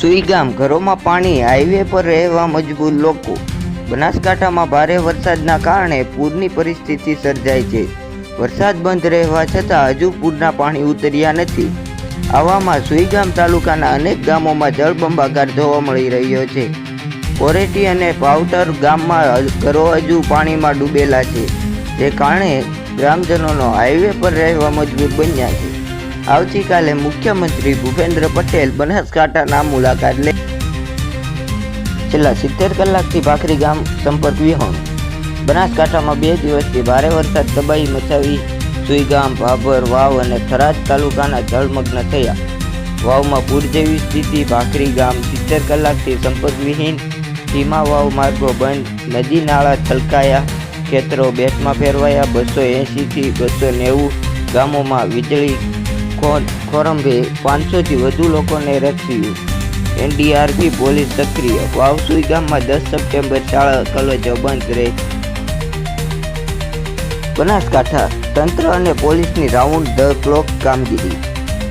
સુઈગામ ઘરોમાં પાણી હાઈવે પર રહેવા મજબૂર લોકો. બનાસકાંઠામાં ભારે વરસાદના કારણે પૂરની પરિસ્થિતિ સર્જાઈ છે. વરસાદ બંધ રહેવા છતાં હજુ પૂરના પાણી ઉતર્યા નથી. આવામાં સુઈગામ તાલુકાના અનેક ગામોમાં જળબંબાકાર જોવા મળી રહ્યો છે. કોરેટી અને પાવટર ગામમાં ઘરો હજુ પાણીમાં ડૂબેલા છે. જે કારણે ગ્રામજનોનો હાઈવે પર રહેવા મજબૂર બન્યા છે. આવતીકાલે મુખ્યમંત્રી ભૂપેન્દ્ર પટેલ બનાસકાંઠાના મુલાકાત લે છેલ્લા સિત્તેર કલાકથી ભાખરી ગામ સંપર્ક વિહોણ. બનાસકાંઠામાં બે દિવસથી ભારે વરસાદ, તબાહી મચાવી સુઈગામ ભાભર, વાવ અને થરાદ તાલુકાના જળમગ્ન થયા. વાવમાં પૂર જેવી સ્થિતિ, ભાખરી ગામ સિત્તેર કલાકથી સંપર્ક વિહીન સીમા વાવ માર્ગો બંધ, નદી નાળા છલકાયા, ખેતરો બેટમાં ફેરવાયા, બસો એંશીથી બસો નેવું ગામોમાં વીજળી ખોરંભે પાંચસોથી વધુ લોકોને રક્ષ્યું એનડીઆરપી પોલીસ સક્રિય. વાવસુઈ ગામમાં દસ સપ્ટેમ્બર શાળા, કોલેજો બંધ રહે. બનાસકાંઠા. તંત્ર અને પોલીસની રાઉન્ડ ધ ક્લોક કામગીરી.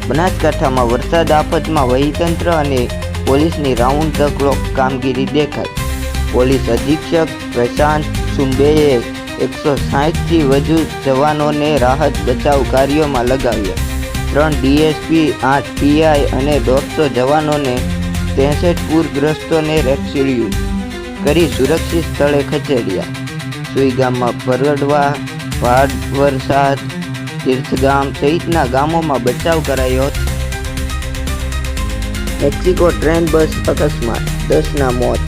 બનાસકાંઠામાં વરસાદ આફતમાં વહીતંત્ર અને પોલીસની રાઉન્ડ ધ ક્લોક કામગીરી દેખાઈ. પોલીસ અધિક્ષક પ્રશાંત સુંબેએ એકસો સાહીઠથી વધુ જવાનોને રાહત બચાવ કાર્યોમાં લગાવ્યા. ત્રણ ડીએસપી, આઠ પીઆઈ અને દોઢસો જવાનોને ત્રેસઠ પૂરગ્રસ્તોને રક્ષિયું કરી સુરક્ષિત સ્થળે ખસેડ્યા. સુઈગામમાં પરગડવા ભાડ વરસાદ, તીર્થગામ સહિતના ગામોમાં બચાવ કરાયો હતો. મેક્સિકો ટ્રેન બસ અકસ્માત, દસના મોત.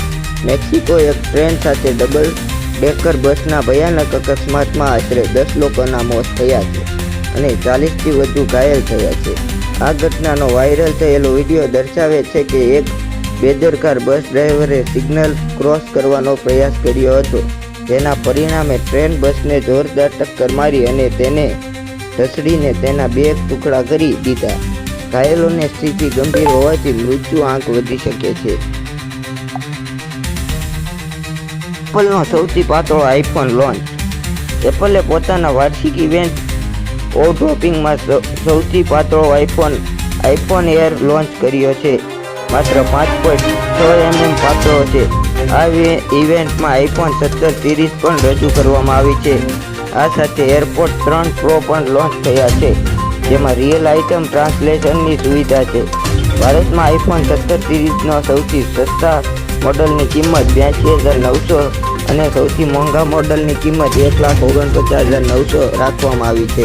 મેક્સિકો એક ટ્રેન સાથે ડબલ ડેકર બસના ભયાનક અકસ્માતમાં આશરે દસ લોકોના મોત થયા છે. અને ચાલીસથી વધુ ઘાયલ થયા છે. આ ઘટનાનો વાયરલ થયેલો વીડિયો દર્શાવે છે કે એક બેદરકાર બસ ડ્રાઈવરે સિગ્નલ ક્રોસ કરવાનો પ્રયાસ કર્યો હતો, જેના પરિણામે ટ્રેન બસને જોરદાર ટક્કર મારી અને તેને ઢસડીને તેના બે ટુકડા કરી દીધા. ઘાયલોની સ્થિતિ ગંભીર હોવાથી મૃત્યુ આંક વધી શકે છે. એપલનો સૌથી પાતળો આઈફોન લોન્ચ. એપલે પોતાના વાર્ષિક ઇવેન્ટ ઓ સૌથી પાતળો આઈફોન આઈફોન એર લોન્ચ કર્યો છે. માત્ર પાંચ પોઈન્ટ છ એમએમ પાતળો છે. આ ઇવેન્ટમાં આઈફોન સત્તર સિરીઝ પણ રજૂ કરવામાં આવી છે. આ સાથે એરપોર્ટ ત્રણ પ્રો પણ લોન્ચ થયા છે, જેમાં રિયલ આઇટમ ટ્રાન્સલેશનની સુવિધા છે. ભારતમાં આઈફોન સત્તર સિરીઝનો સૌથી સસ્તા મોડલની કિંમત બ્યાસી હજાર નવસો અને સૌથી મોંઘા મોડલની કિંમત એક લાખ ઓગણપચાસ હજાર નવસો રાખવામાં આવી છે.